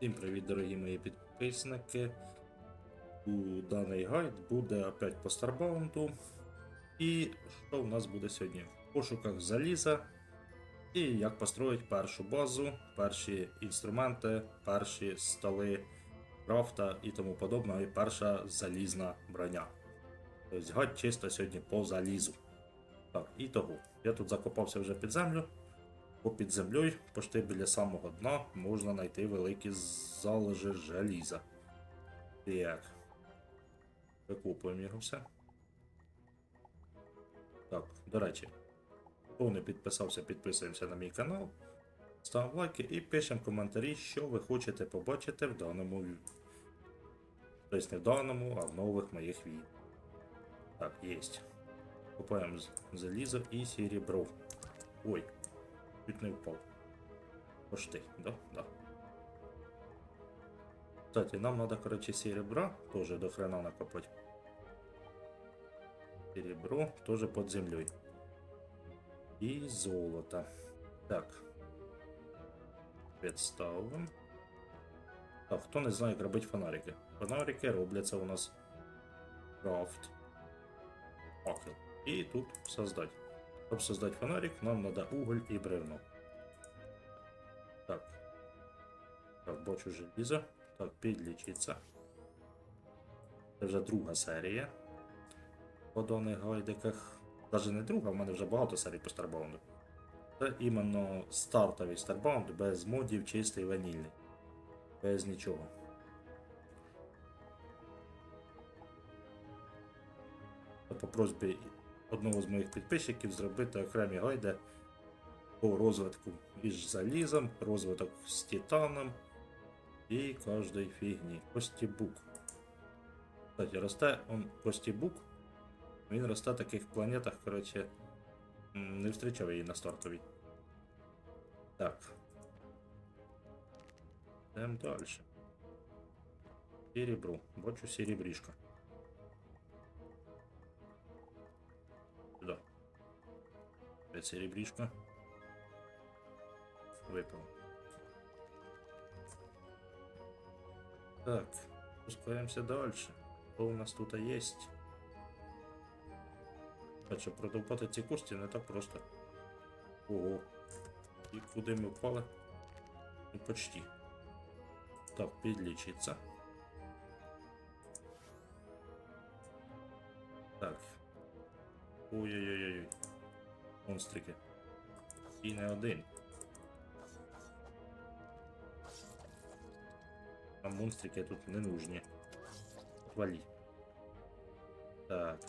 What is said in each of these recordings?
Всім привіт, дорогі мої підписники. У даний гайд буде опять по Старбаунду. І що в нас буде сьогодні? В пошуках заліза. І як построїти першу базу, перші інструменти, перші столи крафта і тому подобного, і перша залізна броня. Тобто гайд чисто сьогодні по залізу. Так, і того. Я тут закопався вже під землю. Бо під землею, почти біля самого дна, можна знайти великі залежи желіза. Так. Викопуємо його все. Так, до речі, хто не підписався, підписуємося на мій канал. Ставимо лайки і пишемо коментарі, що ви хочете побачити в даному відео. Тобто не в даному, а в нових моїх відео. Так, єсть. Купаємо залізо і серебро. Ой, чуть не впав. Почти, да? Да. Кстати, нам надо, короче, серебра тоже до хрена накопать. Серебро тоже под землей. И золото. Так. Представим. Так, хто не знає, як робити фонарики? Фонарики робляться у нас крафт. Факел. І тут создать. Щоб создать фонарик, нам надо уголь і бревно. Так. Так, бачу желізо. Так, підлічиться. Це вже друга серія. По даних гайдиках. Навіть не друга, в мене вже багато серій по Старбаунду. Це іменно стартовий Старбаунд без модів, чистий ванільний. Без нічого. По просьбі одного з моїх підписчиків зробити окремі гайди по розвитку із залізом, розвиток з титаном і кожної фігні. Костібук. Кстати, росте он Костібук. Він росте в таких планетах, коротше, не зустрічав її на стартовій. Так. Йдемо далі. Серебро. Бачу серебрішка. Серебришка. Выпал. Так, спускаемся дальше. Что у нас тут есть? Так, щоб продовбати ці кості не так просто. Ого. І куди ми впали? Ну, почти. Так, підлічиться. Так, Ой-ой-ой. Монстрики. І не один. А монстрики тут не нужні. Валі. Так.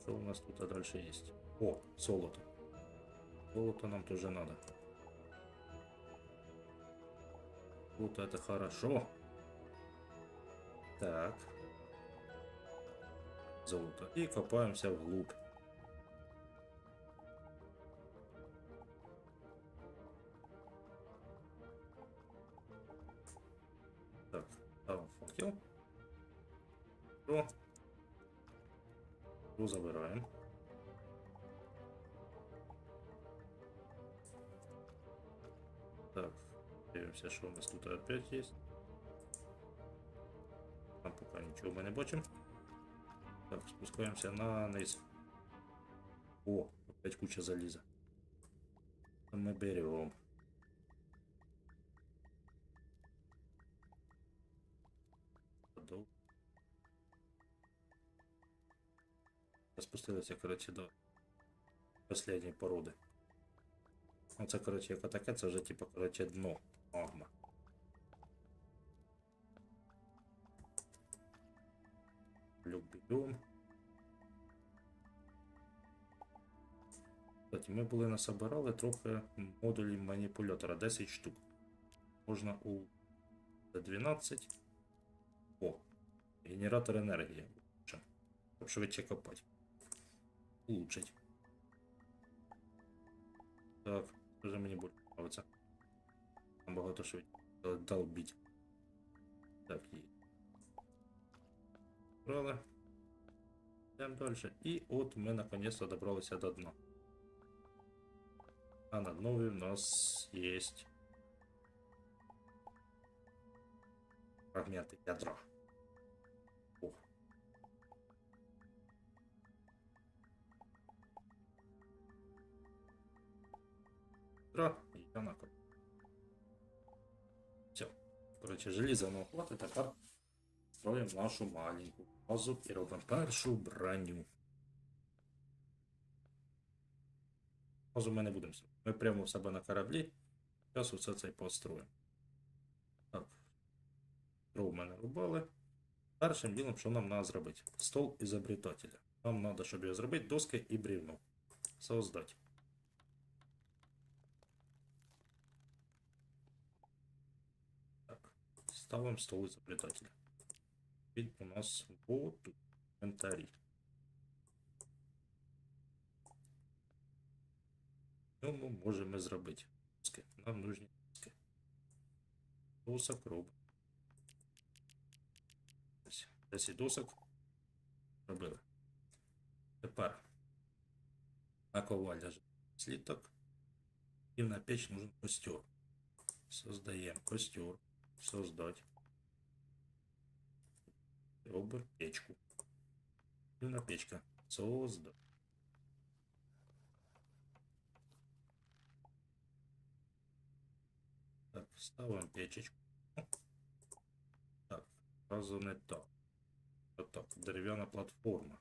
Что у нас тут дальше есть? О, золото. Золото нам тоже надо. Вот это хорошо. Так. золото. И копаемся вглубь. Так, ставим факел. Все. Все забираем. Так, дивимося, що у нас тут опять есть. Там пока нічого ми не бачимо. Так, спускаемся на низ. О, опять куча заліза. Це Ми берем. Спустилися, коротше, до последньої породи. Оце, коротше, як таке, це вже типу, коротше, дно магма. Бігом. Кстати, ми були насобирали трохи модулів маніпулятора, 10 штук. Можна у 12. О, генератор енергії. Щоб швидше копати. Улучшить. Так, вже мені буде подобається. Набагато швидше. Долбіть. Так, є. Брали. Йдемо далі. І от ми наконец-то добралися до дна. А над новой у нас есть фрагменты ядра. Ядра и я. Все. Короче, железа нам хватит, а тепер строим нашу маленькую базу і робимо першу броню. Базу ми не будемо. Ми прямо в себе на кораблі. Зараз усе це построїмо. Так. Дров ми не рубали. Першим ділом, що нам треба зробити? Стол ізобретателя. Нам треба, щоб його зробити, доски і брівно. Создати. Так. Ставимо стол ізобретателя. Він у нас вот в Інвентарі. Тому можемо зробити. Нам нужні доски. Досок робимо. Ось 10 досок робили. Тепер наковальня сліток. І на печь нужен костер. Создаємо костер. Создать. Робимо печку. І на печка. Создать. Так, ставимо печечку. Так, разу не так. Отак, дерев'яна платформа.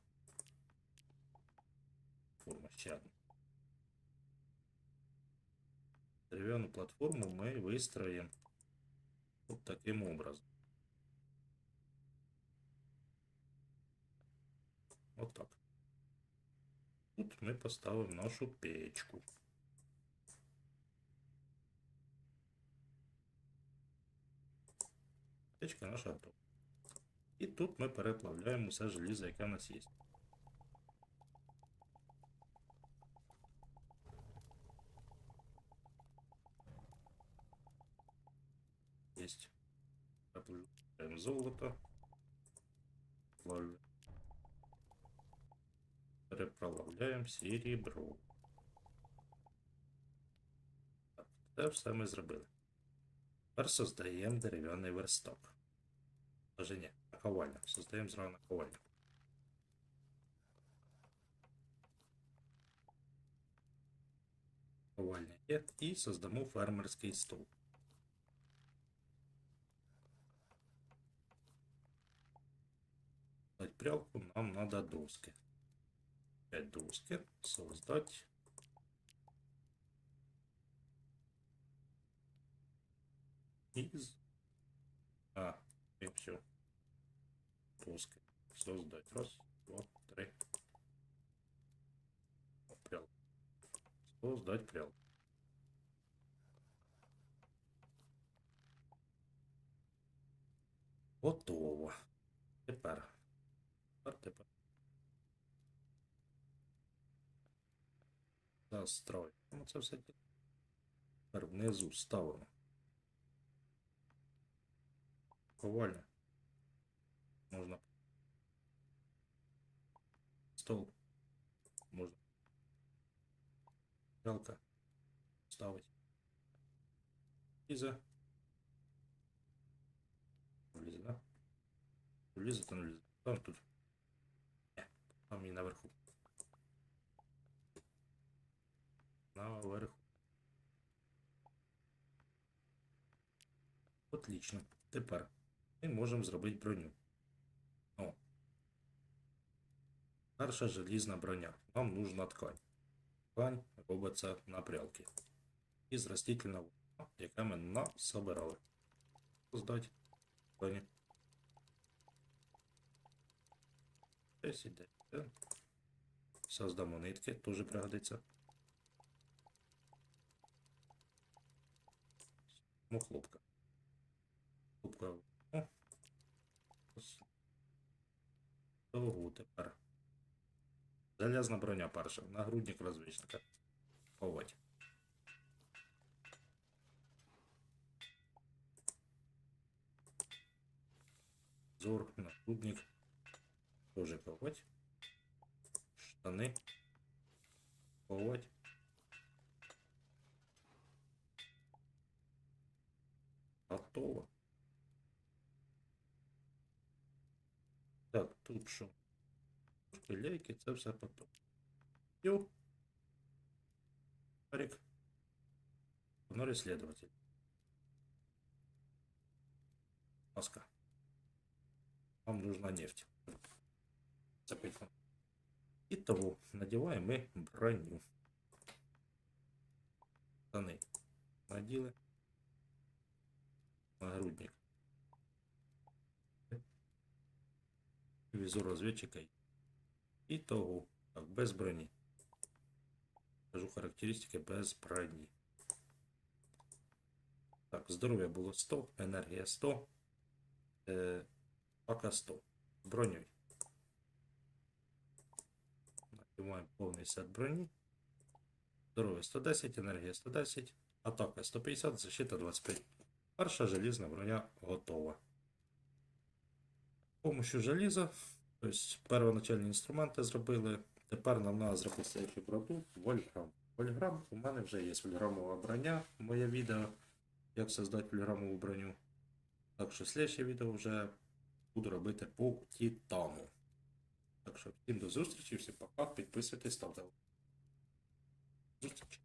Форма ще одна. Дерев'яну платформу ми вистроїмо от таким образом. Отак. Тут ми поставимо нашу печку. Печка наша готова. І тут ми переплавляємо все желізо, яке в нас є. Есть. Переплавляємо золото. Плавля- Переплавляємо серебро. Так, це все ми зробили. Тепер создаємо дерев'яний верстак. Даже ні, наковальня. Создаємо зразу наковальню. Наковальня є. І создамо фермерський стол. Создать прялку нам надо доски. 5 доски. Создать. Из. А, и все. Доски. Создать. Раз, два, три. Прял. Создать прял. Готово. Тепер. Настрой. Ну, це все. Тепер внизу ставимо. Ковальня. Можна. Стол. Можна. Пялка. Ставить. Ліза. Влізе, да? Влізе, то не влізе. Там тут. Там і наверху. Наверху. Отлично. Тепер ми можемо зробити броню. О. Перша желізна броня. Нам нужна ткань. Ткань робиться на прялки. Із растительного волокна, яке ми насобирали. Создать ткані. Десь іде. Создамо нитки, теж пригодиться. Ну, хлопка. Хлопка. О. Довгу тепер. Залізна броня перша. Нагрудник розвічника. Ховать. Зор, нагрудник. Тоже ховать. Штани. Ховать. Готово. Так, тут? Трошки лейки, це все потом. Йо. Парик. Honor исследователь. Маска. Вам нужна нефть. Запихнем. Итого, надеваем мы броню. Штаны. Надели. Нагрудник. Візор розвідчика. Итого. Так, без броні. Кажу характеристики без броні. Так, здоров'я було 100, енергія 100, е, АК 100. Бронюй. Надіваємо повний сет броні. Здоров'я 110, енергія 110, атака 150, защита 25. Перша желізна броня готова. З помощью желіза, тобто первоначальні інструменти зробили. Тепер нам треба зробити следующий продукт Вольфрам. Вольфрам у мене вже є вольграмова броня, моє відео, як создати вольграмову броню. Так що слідче відео вже буду робити по Титану. Так що всім до зустрічі, всім пока, підписуйтесь, ставте. лайк. Зустрічі.